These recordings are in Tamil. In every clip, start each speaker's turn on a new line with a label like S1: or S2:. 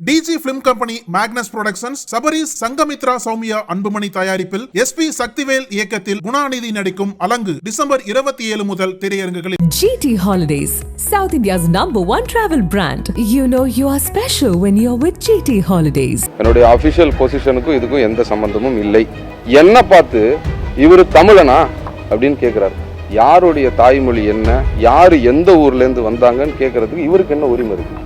S1: DG film company Magnus productions Sabaris Sangamithra Soumya Anbumani தயாரிப்பில் எஸ்பி சக்திவேல் இயக்கத்தில் குணாநிதி நடிக்கும் அலங்கு டிசம்பர் இருபத்தி ஏழு முதல் திரையரங்குகளில்.
S2: GT Holidays, South India's number one travel brand. You know you are special when you're with GT Holidays.
S3: என்னுடைய அஃபிஷியல் பொசிஷனுக்கும் இதுக்கும் எந்த சம்பந்தமும் இல்லை. என்ன பார்த்து இவர் தமிழனா அப்படின்னு கேட்குறாரு யாருடைய தாய்மொழி என்ன? யார் எந்த ஊர்லேருந்து வந்தாங்கன்னு கேட்கறதுக்கு இவருக்கு என்ன உரிமை இருக்கு?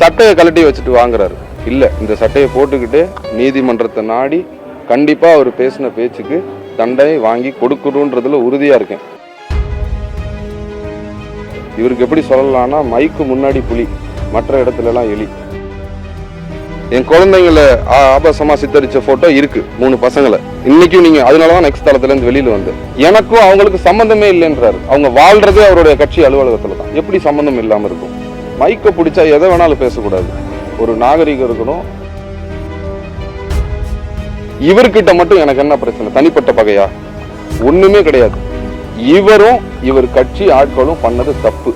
S3: சட்டையை கழட்டி வச்சுட்டு வாங்குறாரு. இல்லை இந்த சட்டையை போட்டுக்கிட்டு நீதிமன்றத்தை நாடி கண்டிப்பாக அவர் பேசின பேச்சுக்கு தண்டனை வாங்கி கொடுக்கணுன்றதுல உறுதியாக இருக்கேன். இவருக்கு எப்படி சொல்லலாம்னா மைக்கு முன்னாடி புலி மற்ற இடத்துலலாம் எலி. என் குழந்தைங்கள ஆ- ஆபாசமா சித்தரிச்ச போட்டோ இருக்கு மூணு பசங்களை. இன்னைக்கும் நீங்க அதனாலதான் நெக்ஸ்ட் தளத்துல இருந்து வெளியில வந்து. எனக்கும் அவங்களுக்கு சம்பந்தமே இல்லைன்றாரு. அவங்க வாழ்றதே அவருடைய கட்சி அலுவலகத்துல தான். எப்படி சம்பந்தம் இல்லாம இருக்கும்? மைக்கை பிடிச்சா எதை வேணாலும் பேசக்கூடாது. ஒரு நாகரிகம் இருக்கணும். இவர்கிட்ட மட்டும் எனக்கு என்ன பிரச்சனை? தனிப்பட்ட பகையா? ஒண்ணுமே கிடையாது. இவரும் இவர் கட்சி ஆட்களும் பண்ணது தப்பு.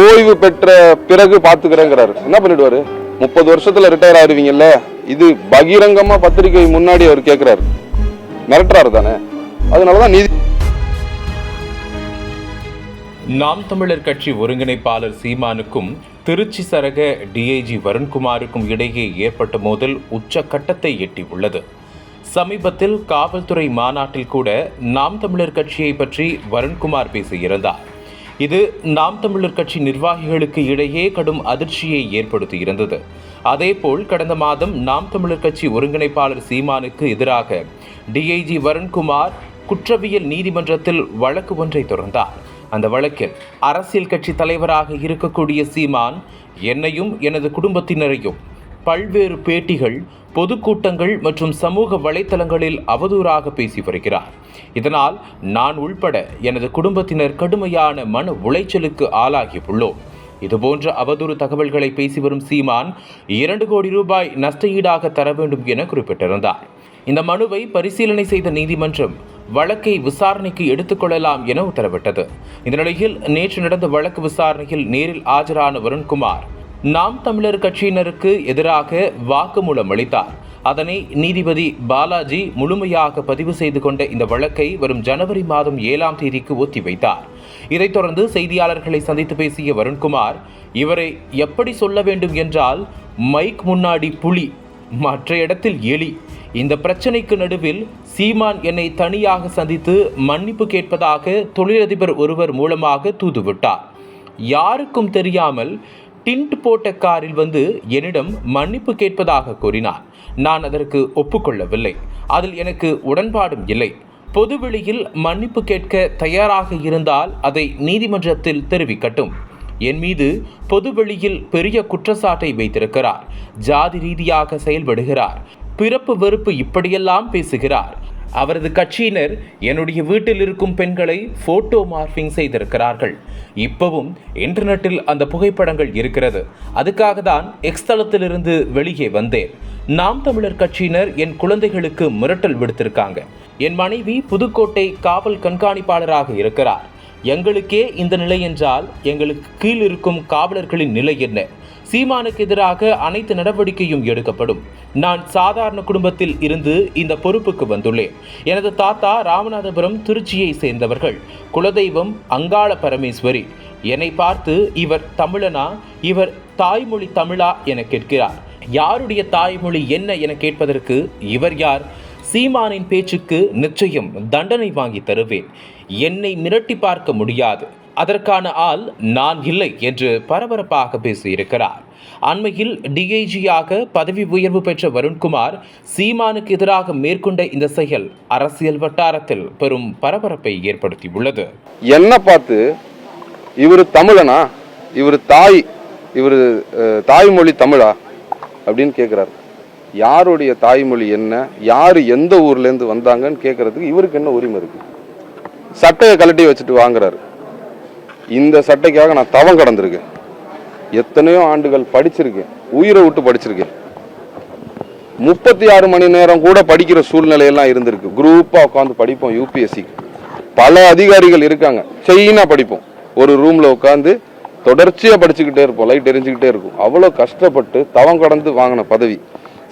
S3: ஓய்வு பெற்ற பிறகு பாத்துக்கிறேங்கிறாரு. என்ன பண்ணிடுவாரு? முப்பது வருஷத்துல ரிட்டையர் ஆயிருவீங்கல்ல? இது பகிரங்கமா பத்திரிகை முன்னாடி அவர் கேட்கிறாரு மிரட்டுறாரு தானே? அதனாலதான் நீதி
S4: நாம் தமிழர் கட்சி ஒருங்கிணைப்பாளர் சீமானுக்கும் திருச்சி சரக டிஐஜி வருண்குமாருக்கும் இடையே ஏற்பட்ட மோதல் உச்சக்கட்டத்தை எட்டியுள்ளது. சமீபத்தில் காவல்துறை மாநாட்டில் கூட நாம் தமிழர் கட்சியை பற்றி வருண்குமார் பேசியிருந்தார். இது நாம் தமிழர் கட்சி நிர்வாகிகளுக்கு இடையே கடும் அதிர்ச்சியை ஏற்படுத்தியிருந்தது. அதேபோல் கடந்த மாதம் நாம் தமிழர் கட்சி ஒருங்கிணைப்பாளர் சீமானுக்கு எதிராக டிஐஜி வருண்குமார் குற்றவியல் நீதிமன்றத்தில் வழக்கு ஒன்றை தொடர்ந்தார். அந்த வழக்கில் அரசியல் கட்சி தலைவராக இருக்கக்கூடிய சீமான் என்னையும் எனது குடும்பத்தினரையும் பல்வேறு பேட்டிகள் பொதுக்கூட்டங்கள் மற்றும் சமூக வலைத்தளங்களில் அவதூறாக பேசி வருகிறார். இதனால் நான் உள்பட எனது குடும்பத்தினர் கடுமையான மன உளைச்சலுக்கு ஆளாகியுள்ளோம். இதுபோன்ற அவதூறு தகவல்களை பேசி வரும் சீமான் இரண்டு கோடி ரூபாய் நஷ்டஈடாக தர வேண்டும் என குறிப்பிட்டிருந்தார். இந்த மனுவை பரிசீலனை செய்த நீதிமன்றம் வழக்கை விசாரணைக்கு எடுத்துக்கொள்ளலாம் என உத்தரவிட்டது. இந்த நிலையில் நேற்று நடந்த வழக்கு விசாரணையில் நேரில் ஆஜரான வருண்குமார் நாம் தமிழர் கட்சியினருக்கு எதிராக வாக்குமூலம் அளித்தார். அதனை நீதிபதி பாலாஜி முழுமையாக பதிவு செய்து கொண்ட இந்த வழக்கை வரும் ஜனவரி மாதம் ஏழாம் தேதிக்கு ஒத்திவைத்தார் இதைத் தொடர்ந்து செய்தியாளர்களை சந்தித்து பேசிய வருண்குமார் இவரை எப்படி சொல்ல வேண்டும் என்றால் மைக் முன்னாடி புலி மற்ற இடத்தில் எலி இந்த பிரச்சனைக்கு நடுவில் சீமான் என்னை தனியாக சந்தித்து மன்னிப்பு கேட்பதாக தொழிலதிபர் ஒருவர் மூலமாக தூதுவிட்டார். யாருக்கும் தெரியாமல் டிண்ட் போட்ட காரில் வந்து என்னிடம் மன்னிப்பு கேட்பதாக கூறினார். நான் அதற்கு ஒப்புக்கொள்ளவில்லை. அதில் எனக்கு உடன்பாடும் இல்லை. பொதுவெளியில் மன்னிப்பு கேட்க தயாராக இருந்தால் அதை நீதிமன்றத்தில் தெரிவிக்கட்டும். என் மீது பொதுவெளியில் பெரிய குற்றச்சாட்டை வைத்திருக்கிறார். ஜாதி ரீதியாக செயல்படுகிறார். பிறப்பு வெறுப்பு இப்படியெல்லாம் பேசுகிறார். அவரது கட்சியினர் என்னுடைய வீட்டில் இருக்கும் பெண்களை போட்டோ மார்பிங் செய்திருக்கிறார்கள். இப்பவும் இன்டர்நெட்டில் அந்த புகைப்படங்கள் இருக்கிறது. அதுக்காக தான் எக்ஸ் தளத்திலிருந்து வெளியே வந்தேன். நாம் தமிழர் கட்சியினர் என் குழந்தைகளுக்கு மிரட்டல் விடுத்திருக்காங்க. என் மனைவி புதுக்கோட்டை காவல் கண்காணிப்பாளராக இருக்கிறார். எங்களுக்கே இந்த நிலை என்றால் எங்களுக்கு கீழ் இருக்கும் காவலர்களின் நிலை என்ன? சீமானுக்கு எதிராக அனைத்து நடவடிக்கையும் எடுக்கப்படும். நான் சாதாரண குடும்பத்தில் இருந்து இந்த பொறுப்புக்கு வந்துள்ளேன். எனது தாத்தா ராமநாதபுரம் திருச்சியை சேர்ந்தவர்கள். குலதெய்வம் அங்காள பரமேஸ்வரி. என்னை பார்த்து இவர் தமிழனா? இவர் தாய்மொழி தமிழா? என கேட்கிறார். யாருடைய தாய்மொழி என்ன? என கேட்பதற்கு இவர் யார்? சீமானின் பேச்சுக்கு நிச்சயம் தண்டனை வாங்கி தருவேன். என்னை மிரட்டி பார்க்க முடியாது. அதற்கான ஆள் நான் இல்லை என்று பரபரப்பாக பேசியிருக்கிறார். அண்மையில் டிஐஜியாக பதவி உயர்வு பெற்ற வருண்குமார் சீமானுக்கு எதிராக மேற்கொண்ட இந்த செயல் அரசியல் வட்டாரத்தில் பெரும் பரபரப்பை ஏற்படுத்தியுள்ளது.
S3: என்ன பார்த்து இவர் தமிழனா? இவர் தாய் இவர் தாய்மொழி தமிழா? அப்படின்னு கேட்குறாரு யாருடைய தாய்மொழி என்ன? யார் எந்த ஊர்லேருந்து வந்தாங்கன்னு கேட்கறதுக்கு இவருக்கு என்ன உரிமை இருக்குது சட்டையை கழட்டி வச்சுட்டு வாங்குறாரு. இந்த சட்டைக்காக நான் தவம் கடந்திருக்கேன். எத்தனையோ ஆண்டுகள் படிச்சிருக்கேன். உயிரை விட்டு படிச்சிருக்கேன். முப்பத்தி ஆறு மணி நேரம் கூட படிக்கிற சூழ்நிலையெல்லாம் இருந்திருக்கு. குரூப்பாக உட்காந்து படிப்போம் யூபிஎஸ்சிக்கு பல அதிகாரிகள் இருக்காங்க. செயினா படிப்போம். ஒரு ரூம்ல உட்காந்து தொடர்ச்சியா படிச்சுக்கிட்டே இருப்போம். லைட் எரிஞ்சுக்கிட்டே இருக்கும். அவ்வளவு கஷ்டப்பட்டு தவம் கடந்து வாங்கின பதவி.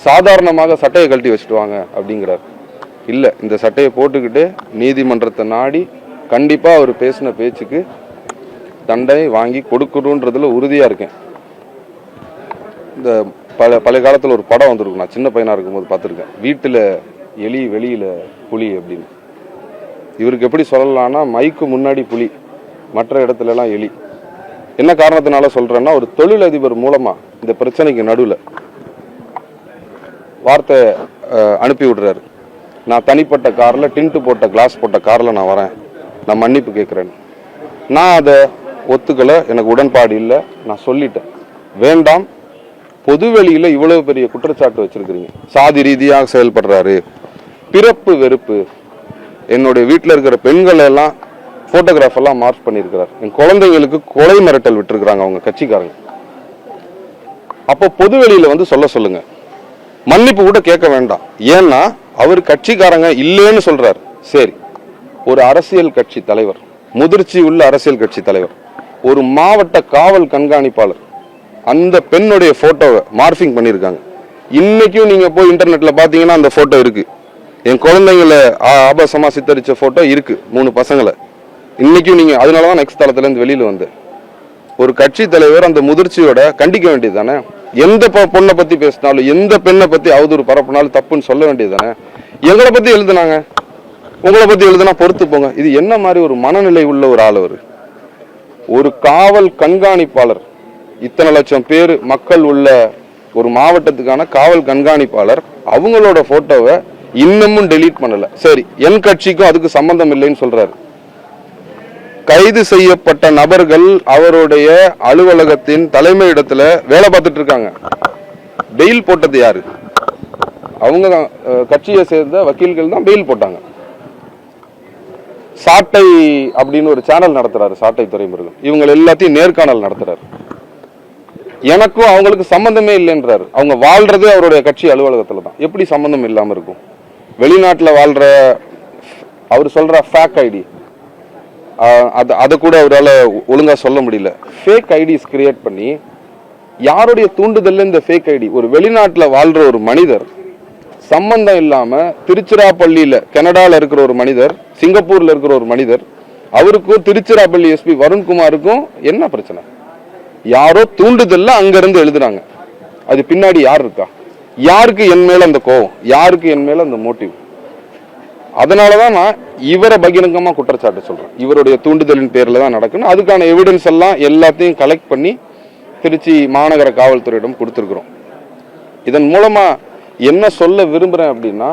S3: சாதாரணமாக சட்டையை கழட்டி வச்சுட்டு வாங்க அப்படிங்கிறார். இல்லை இந்த சட்டையை போட்டுக்கிட்டு நீதிமன்றத்தை நாடி கண்டிப்பா அவர் பேசின பேச்சுக்கு தண்டனை வாங்கி கொடுக்கணுன்றதுல உறுதியாக இருக்கேன். இந்த பல பழைய காலத்தில் ஒரு படம் வந்திருக்கும். நான் சின்ன பையனாக இருக்கும்போது பார்த்துருக்கேன். வீட்டில் எலி வெளியில் புலி அப்படின்னு. இவருக்கு எப்படி சொல்லலாம்னா மைக்கு முன்னாடி புலி மற்ற இடத்துலலாம் எலி. என்ன காரணத்தினால சொல்கிறேன்னா ஒரு தொழிலதிபர் மூலமாக இந்த பிரச்சனைக்கு நடுவில் வார்த்தை அனுப்பி விடுறாரு. நான் தனிப்பட்ட காரில் டின்ட்டு போட்ட கிளாஸ் போட்ட காரில் நான் வரேன். நான் மன்னிப்பு கேட்குறேன்னு. நான் அதை ஒத்துக்கலை எனக்கு உடன்பாடு இல்லை நான் சொல்லிட்டேன். வேண்டாம் பொதுவெளியில் இவ்வளவு பெரிய குற்றச்சாட்டு வச்சிருக்கிறீங்க. சாதி ரீதியாக செயல்படுறாரு. பிறப்பு வெறுப்பு. என்னுடைய வீட்டில் இருக்கிற பெண்களை எல்லாம் ஃபோட்டோகிராஃப் எல்லாம் மார்க் பண்ணியிருக்கிறார். என் குழந்தைங்களுக்கு கொலை மிரட்டல் விட்டுருக்குறாங்க அவங்க கட்சிக்காரங்க. அப்போ பொதுவெளியில் வந்து சொல்ல சொல்லுங்க. மன்னிப்பு கூட கேட்க வேண்டாம். ஏன்னா அவர் கட்சிக்காரங்க இல்லைன்னு சொல்றாரு. சரி ஒரு அரசியல் கட்சி தலைவர் முதிர்ச்சி உள்ள அரசியல் கட்சி தலைவர். ஒரு மாவட்ட காவல் கண்காணிப்பாளர். அந்த பெண்ணுடைய போட்டோவை மார்பிங் பண்ணியிருக்காங்க. இன்னைக்கும் நீங்கள் போய் இன்டர்நெட்டில் பார்த்தீங்கன்னா அந்த போட்டோ இருக்கு. என் குழந்தைங்களை ஆ- சித்தரித்த சித்தரிச்ச போட்டோ இருக்கு மூணு பசங்களை. இன்னைக்கும் அதனால தான் நெக்ஸ்ட் தளத்துலேருந்து வெளியில் வந்தேன். ஒரு கட்சி தலைவர் அந்த முதிர்ச்சியோட கண்டிக்க வேண்டியது தானே எந்த பொண்ணை பற்றி பேசினாலும் எந்த பெண்ணை பற்றி அவதூறு பரப்புனாலும் தப்புன்னு சொல்ல வேண்டியது தானே எங்களை பற்றி எழுதுனாங்க. உங்களை பற்றி எழுதுனா பொறுத்து போங்க. இது என்ன மாதிரி ஒரு மனநிலை உள்ள ஒரு ஆள் அவர்? ஒரு காவல் கண்காணிப்பாளர். இத்தனை லட்சம் பேர் மக்கள் உள்ள ஒரு மாவட்டத்துக்கான காவல் கண்காணிப்பாளர். அவங்களோட போட்டோவை இன்னமும் டெலீட் பண்ணல. சரி என் கட்சிக்கும் அதுக்கு சம்பந்தம் இல்லைன்னு சொல்றாரு. கைது செய்யப்பட்ட நபர்கள் அவருடைய அலுவலகத்தின் தலைமை இடத்துல வேலை பார்த்துட்டு இருக்காங்க. பெயில் போட்டது யாரு? அவங்க தான், கட்சியை சேர்ந்த வக்கீல்கள் தான் பெயில் போட்டாங்க. சாட்டை அப்படின்னு ஒரு சேனல் நடத்துறாரு சாட்டை துறைமுருகன். இவங்க எல்லாத்தையும் நேர்காணல் நடத்துறாரு. எனக்கும் அவங்களுக்கு சம்பந்தமே இல்லைன்றாரு. அவங்க வாழ்றதே அவருடைய கட்சி அலுவலகத்தில் தான். எப்படி சம்பந்தம் இல்லாமல் இருக்கும்? வெளிநாட்டில் வாழ்ற அவர் சொல்ற ஃபேக் ஐடி அது அதை கூட அவரால் ஒழுங்காக சொல்ல முடியல. ஃபேக் ஐடிஸ் கிரியேட் பண்ணி யாருடைய தூண்டுதல்ல இந்த ஃபேக் ஐடி ஒரு வெளிநாட்டில் வாழ்ற ஒரு மனிதர் சம்பந்தம் இல்லாம திருச்சிராப்பள்ளியில கனடால இருக்கிற ஒரு மனிதர் சிங்கப்பூர்ல இருக்கிற ஒரு மனிதர் அவருக்கும் திருச்சிராப்பள்ளி எஸ்பி வருண்குமாருக்கும் என்ன பிரச்சனை? யாரோ தூண்டுதல்ல அங்கேருந்து எழுதுனாங்க எழுதுறாங்க. அது பின்னாடி யார் இருக்கா? யாருக்கு என் மேல அந்த கோவம்? யாருக்கு என் மேல அந்த மோட்டிவ்? அதனாலதான் நான் இவரை பகிரங்கமா குற்றச்சாட்டு சொல்றேன். இவருடைய தூண்டுதலின் பேர்ல தான் நடக்குன்னு. அதுக்கான எவிடன்ஸ் எல்லாம் எல்லாத்தையும் கலெக்ட் பண்ணி திருச்சி மாநகர காவல்துறையிடம் கொடுத்துருக்குறோம். இதன் மூலமா என்ன சொல்ல விரும்புகிறேன் அப்படின்னா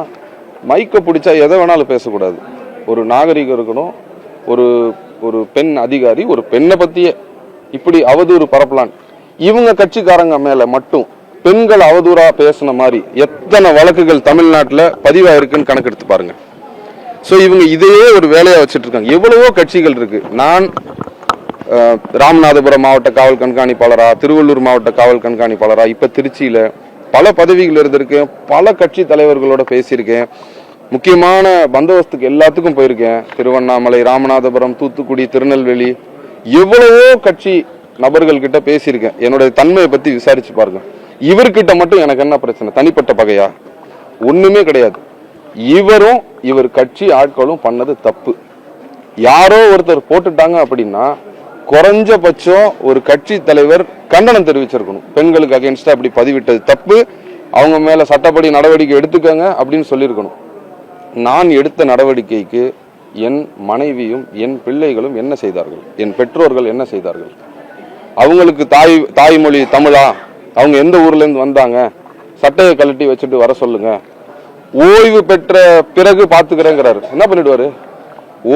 S3: மைக்கை பிடிச்சா எதை வேணாலும் பேசக்கூடாது. ஒரு நாகரிகம் இருக்கணும் ஒரு ஒரு பெண் அதிகாரி ஒரு பெண்ணை பற்றியே இப்படி அவதூறு பரப்பலான். இவங்க கட்சிக்காரங்க மேலே மட்டும் பெண்கள் அவதூறாக பேசின மாதிரி எத்தனை வழக்குகள் தமிழ்நாட்டில் பதிவாக இருக்குன்னு கணக்கெடுத்து பாருங்க. ஸோ இவங்க இதையே ஒரு வேலையாக வச்சுட்டு இருக்காங்க எவ்வளவோ கட்சிகள் இருக்கு. நான் ராமநாதபுரம் மாவட்ட காவல் கண்காணிப்பாளரா திருவள்ளூர் மாவட்ட காவல் கண்காணிப்பாளரா இப்போ திருச்சியில் பல பதவிகள் இருந்திருக்கேன் பல கட்சி தலைவர்களோட பேசியிருக்கேன். முக்கியமான பந்தோபஸ்துக்கு எல்லாத்துக்கும் போயிருக்கேன். திருவண்ணாமலை ராமநாதபுரம் தூத்துக்குடி திருநெல்வேலி எவ்வளவோ கட்சி நபர்கள் கிட்ட பேசியிருக்கேன். என்னுடைய தன்மையை பத்தி விசாரிச்சு பாருங்க. இவர்கிட்ட மட்டும் எனக்கு என்ன பிரச்சனை? தனிப்பட்ட பகையா? ஒண்ணுமே கிடையாது. இவரும் இவர் கட்சி ஆட்களும் பண்ணது தப்பு. யாரோ ஒருத்தர் போட்டுட்டாங்க அப்படின்னா குறைஞ்சபட்சம் ஒரு கட்சி தலைவர் கண்டனம் தெரிவிச்சிருக்கணும். பெண்களுக்கு அகைன்ஸ்டா அப்படி பதிவிட்டது தப்பு. அவங்க மேல சட்டப்படி நடவடிக்கை எடுத்துக்கோங்க அப்படின்னு சொல்லியிருக்கணும். நான் எடுத்த நடவடிக்கைக்கு என் மனைவியும் என் பிள்ளைகளும் என்ன செய்தார்கள்? என் பெற்றோர்கள் என்ன செய்தார்கள்? அவங்களுக்கு தாய் தாய்மொழி தமிழா? அவங்க எந்த ஊர்லேருந்து வந்தாங்க? சட்டையை கழட்டி வச்சுட்டு வர சொல்லுங்க. ஓய்வு பெற்ற பிறகு பார்த்துக்கிறேங்கிறாரு. என்ன பண்ணிடுவாரு?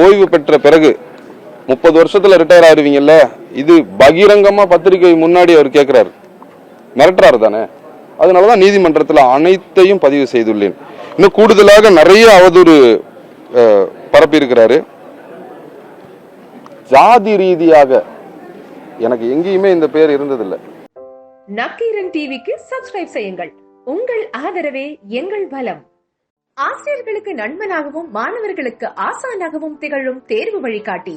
S3: ஓய்வு பெற்ற பிறகு முப்பது வருஷத்துல ரிட்டையர் ஆயிருவீங்கல்ல? இது பகிரங்கமா பத்திரிகை முன்னாடி அவர் கேட்கிறாரு மிரட்டுறாரு தானே? அதனாலதான் நீதிமன்றத்தில் அனைத்தையும் பதிவு செய்துள்ளேன். இன்னும் கூடுதலாக நிறைய அவதூறு பரப்பி பரப்பியிருக்கிறாரு ஜாதி ரீதியாக எனக்கு எங்கேயுமே இந்த பேர் இருந்ததில்லை.
S5: நக்கீரன் டிவிக்கு சப்ஸ்கிரைப் செய்யுங்கள். உங்கள் ஆதரவே எங்கள் பலம் ஆசிரியர்களுக்கு நண்பனாகவும் மாணவர்களுக்கு ஆசானாகவும் திகழும் தேர்வு வழிகாட்டி.